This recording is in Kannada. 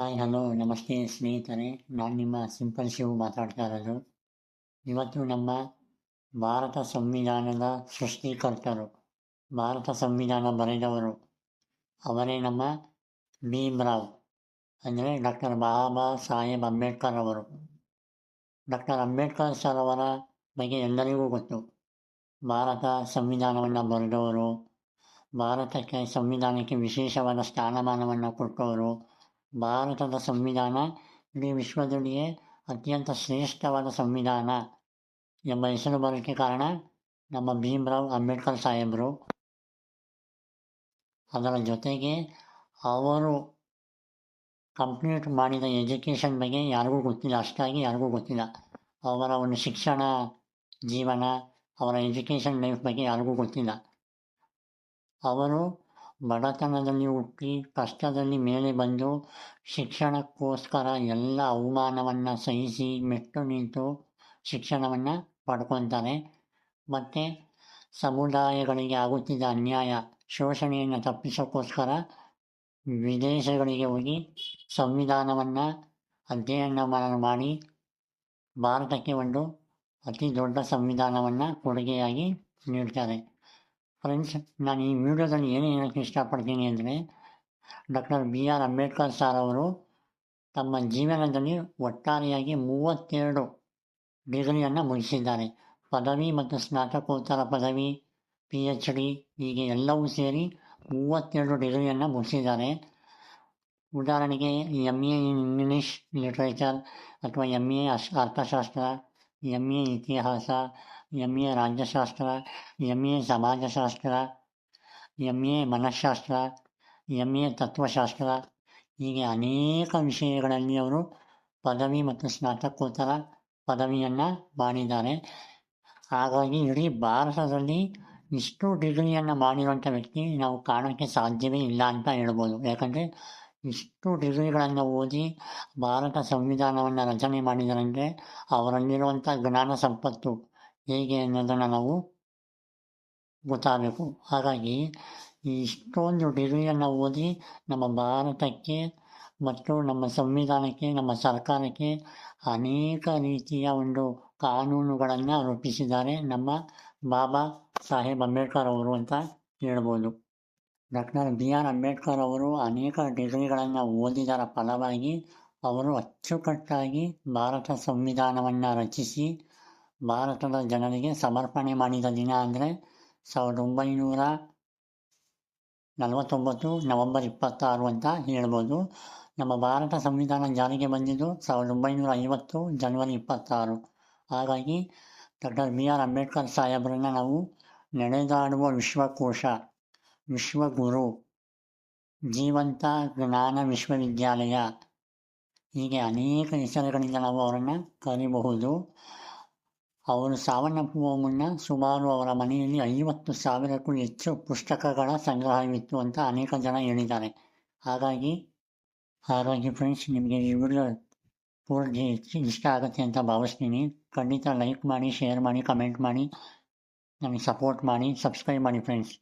ಹಾಯ್, ಹಲೋ, ನಮಸ್ತೆ ಸ್ನೇಹಿತರೆ. ನಾನು ನಿಮ್ಮ ಸಿಂಪಲ್ ಶಿವ್ ಮಾತಾಡ್ತಾ ಇರೋದು. ಇವತ್ತು ನಮ್ಮ ಭಾರತ ಸಂವಿಧಾನದ ಸೃಷ್ಟಿಕರ್ತರು, ಭಾರತ ಸಂವಿಧಾನ ಬರೆದವರು ಅವರೇ ನಮ್ಮ ಭೀಮ್ರಾವ್ ಅಂದರೆ ಡಾಕ್ಟರ್ ಬಾಬಾ ಸಾಹೇಬ್ ಅಂಬೇಡ್ಕರ್ ಅವರು. ಡಾಕ್ಟರ್ ಅಂಬೇಡ್ಕರ್ ಸರ್ ಅವರ ಬಗ್ಗೆ ಎಲ್ಲರಿಗೂ ಗೊತ್ತು. ಭಾರತ ಸಂವಿಧಾನವನ್ನು ಬರೆದವರು, ಭಾರತಕ್ಕೆ ಸಂವಿಧಾನಕ್ಕೆ ವಿಶೇಷವಾದ ಸ್ಥಾನಮಾನವನ್ನು ಕೊಟ್ಟವರು ಭಾರತದ ಸಂವಿಧಾನ ಇಡೀ ವಿಶ್ವದಲ್ಲಿಯೇ ಅತ್ಯಂತ ಶ್ರೇಷ್ಠವಾದ ಸಂವಿಧಾನ ಎಂಬ ಹೆಸರು ಬರೋಕ್ಕೆ ಕಾರಣ ನಮ್ಮ ಭೀಮರಾವ್ ಅಂಬೇಡ್ಕರ್ ಸಾಹೇಬರು. ಅದರ ಜೊತೆಗೆ ಅವರು ಕಂಪ್ಲೀಟ್ ಮಾಡಿದ ಎಜುಕೇಷನ್ ಬಗ್ಗೆ ಯಾರಿಗೂ ಗೊತ್ತಿಲ್ಲ, ಅಷ್ಟಾಗಿ ಯಾರಿಗೂ ಗೊತ್ತಿಲ್ಲ. ಅವರ ಒಂದು ಶಿಕ್ಷಣ ಜೀವನ, ಅವರ ಎಜುಕೇಷನ್ ಲೈಫ್ ಬಗ್ಗೆ ಯಾರಿಗೂ ಗೊತ್ತಿಲ್ಲ. ಅವರು ಬಡತನದಲ್ಲಿ ಹುಟ್ಟಿ ಕಷ್ಟದಲ್ಲಿ ಮೇಲೆ ಬಂದು ಶಿಕ್ಷಣಕ್ಕೋಸ್ಕರ ಎಲ್ಲ ಅವಮಾನವನ್ನು ಸಹಿಸಿ ಮೆಟ್ಟು ನಿಂತು ಶಿಕ್ಷಣವನ್ನು ಪಡ್ಕೊತಾರೆ. ಮತ್ತು ಸಮುದಾಯಗಳಿಗೆ ಆಗುತ್ತಿದ್ದ ಅನ್ಯಾಯ ಶೋಷಣೆಯನ್ನು ತಪ್ಪಿಸೋಕ್ಕೋಸ್ಕರ ವಿದೇಶಗಳಿಗೆ ಹೋಗಿ ಸಂವಿಧಾನವನ್ನು ಅಧ್ಯಯನ ಮಾಡಿ ಭಾರತಕ್ಕೆ ಒಂದು ಅತಿ ದೊಡ್ಡ ಸಂವಿಧಾನವನ್ನು ಕೊಡುಗೆಯಾಗಿ ನೀಡ್ತಾರೆ. ಫ್ರೆಂಡ್ಸ್ ನಾನು ಈ ವಿಡಿಯೋದಲ್ಲಿ ಏನು ಹೇಳೋಕ್ಕೆ ಇಷ್ಟಪಡ್ತೀನಿ ಅಂದರೆ doctor B R Ambedkar sir ಅವರು ತಮ್ಮ ಜೀವನದಲ್ಲಿ ಒಟ್ಟಾರೆಯಾಗಿ ಮೂವತ್ತೆರಡು ಡಿಗ್ರಿಯನ್ನು ಮುಗಿಸಿದ್ದಾರೆ. ಪದವಿ ಮತ್ತು ಸ್ನಾತಕೋತ್ತರ ಪದವಿ ಪಿ ಎಚ್ ಡಿ ಹೀಗೆ ಎಲ್ಲವೂ ಸೇರಿ ಮೂವತ್ತೆರಡು ಡಿಗ್ರಿಯನ್ನು ಮುಗಿಸಿದ್ದಾರೆ. ಉದಾಹರಣೆಗೆ M A in English literature ಅಥವಾ ಎಂ ಎ ಅಶ್ ಅರ್ಥಶಾಸ್ತ್ರ ಎಂ ಎ ಇತಿಹಾಸ ಎಂ ಎ ರಾಜ್ಯಶಾಸ್ತ್ರ ಎಂ ಎ ಸಮಾಜಶಾಸ್ತ್ರ ಎಂ ಎ ಮನಃಶಾಸ್ತ್ರ ಎಂ ಎ ತತ್ವಶಾಸ್ತ್ರ. ಹೀಗೆ ಅನೇಕ ವಿಷಯಗಳಲ್ಲಿ ಅವರು ಪದವಿ ಮತ್ತು ಸ್ನಾತಕೋತ್ತರ ಪದವಿಯನ್ನು ಮಾಡಿದ್ದಾರೆ. ಹಾಗಾಗಿ ಇಡೀ ಭಾರತದಲ್ಲಿ ಇಷ್ಟು ಡಿಗ್ರಿಯನ್ನು ಮಾಡಿರುವಂಥ ವ್ಯಕ್ತಿ ನಾವು ಕಾಣೋಕ್ಕೆ ಸಾಧ್ಯವೇ ಇಲ್ಲ ಅಂತ ಹೇಳ್ಬೋದು. ಯಾಕಂದರೆ ಇಷ್ಟು ಡಿಗ್ರಿಗಳನ್ನು ಓದಿ ಭಾರತ ಸಂವಿಧಾನವನ್ನು ರಚನೆ ಮಾಡಿದರಂದರೆ ಅವರಲ್ಲಿರುವಂಥ ಜ್ಞಾನ ಸಂಪತ್ತು ಹೇಗೆ ಅನ್ನೋದನ್ನು ನಾವು ಗೊತ್ತಾಗಬೇಕು ಹಾಗಾಗಿ ಇಷ್ಟೊಂದು ಡಿಗ್ರಿಯನ್ನು ಓದಿ ನಮ್ಮ ಭಾರತಕ್ಕೆ ಮತ್ತು ನಮ್ಮ ಸಂವಿಧಾನಕ್ಕೆ ನಮ್ಮ ಸರ್ಕಾರಕ್ಕೆ ಅನೇಕ ರೀತಿಯ ಒಂದು ಕಾನೂನುಗಳನ್ನು ರೂಪಿಸಿದ್ದಾರೆ ನಮ್ಮ ಬಾಬಾ ಸಾಹೇಬ್ ಅಂಬೇಡ್ಕರ್ ಅವರು ಅಂತ ಹೇಳ್ಬೋದು ಡಾಕ್ಟರ್ ಬಿ ಆರ್ ಅಂಬೇಡ್ಕರ್ ಅವರು ಅನೇಕ ಡಿಗ್ರಿಗಳನ್ನು ಓದಿದರ ಫಲವಾಗಿ ಅವರು ಅಚ್ಚುಕಟ್ಟಾಗಿ ಭಾರತ ಸಂವಿಧಾನವನ್ನು ರಚಿಸಿ ಭಾರತದ ಜನರಿಗೆ ಸಮರ್ಪಣೆ ಮಾಡಿದ ದಿನ ಅಂದರೆ ಸಾವಿರದ ಒಂಬೈನೂರ ನಲವತ್ತೊಂಬತ್ತು ನವಂಬರ್ ಇಪ್ಪತ್ತಾರು ಅಂತ ಹೇಳ್ಬೋದು. ನಮ್ಮ ಭಾರತ ಸಂವಿಧಾನ ಜಾರಿಗೆ ಬಂದಿದ್ದು ಸಾವಿರದ ಒಂಬೈನೂರ ಐವತ್ತು ಜನವರಿ ಇಪ್ಪತ್ತಾರು. ಹಾಗಾಗಿ ಡಾಕ್ಟರ್ ಬಿ ಆರ್ ಅಂಬೇಡ್ಕರ್ ಸಾಹೇಬರನ್ನು ನಾವು ನಡೆದಾಡುವ ವಿಶ್ವಕೋಶ, ವಿಶ್ವಗುರು, ಜೀವಂತ ಜ್ಞಾನ ವಿಶ್ವವಿದ್ಯಾಲಯ. ಹೀಗೆ ಅನೇಕ ಹೆಸರುಗಳಿಂದ ನಾವು ಅವರನ್ನು ಕರಿಬಹುದು. ಅವರು ಸಾವನ್ನಪ್ಪುವ ಮುನ್ನ ಸುಮಾರು ಅವರ ಮನೆಯಲ್ಲಿ ಐವತ್ತು ಸಾವಿರಕ್ಕೂ ಹೆಚ್ಚು ಪುಸ್ತಕಗಳ ಸಂಗ್ರಹವಿತ್ತು ಅಂತ ಅನೇಕ ಜನ ಹೇಳಿದ್ದಾರೆ. ಹಾಗಾಗಿ ಹಾಗಾಗಿ ಫ್ರೆಂಡ್ಸ್ ನಿಮಗೆ ಈ ವಿಡಿಯೋ ಪೂರ್ತಿ ಇಷ್ಟ ಆಗುತ್ತೆ ಅಂತ ಭಾವಿಸ್ತೀನಿ. ಖಂಡಿತ ಲೈಕ್ ಮಾಡಿ ಶೇರ್ ಮಾಡಿ ಕಮೆಂಟ್ ಮಾಡಿ, ನನಗೆ ಸಪೋರ್ಟ್ ಮಾಡಿ ಸಬ್ಸ್ಕ್ರೈಬ್ ಮಾಡಿ ಫ್ರೆಂಡ್ಸ್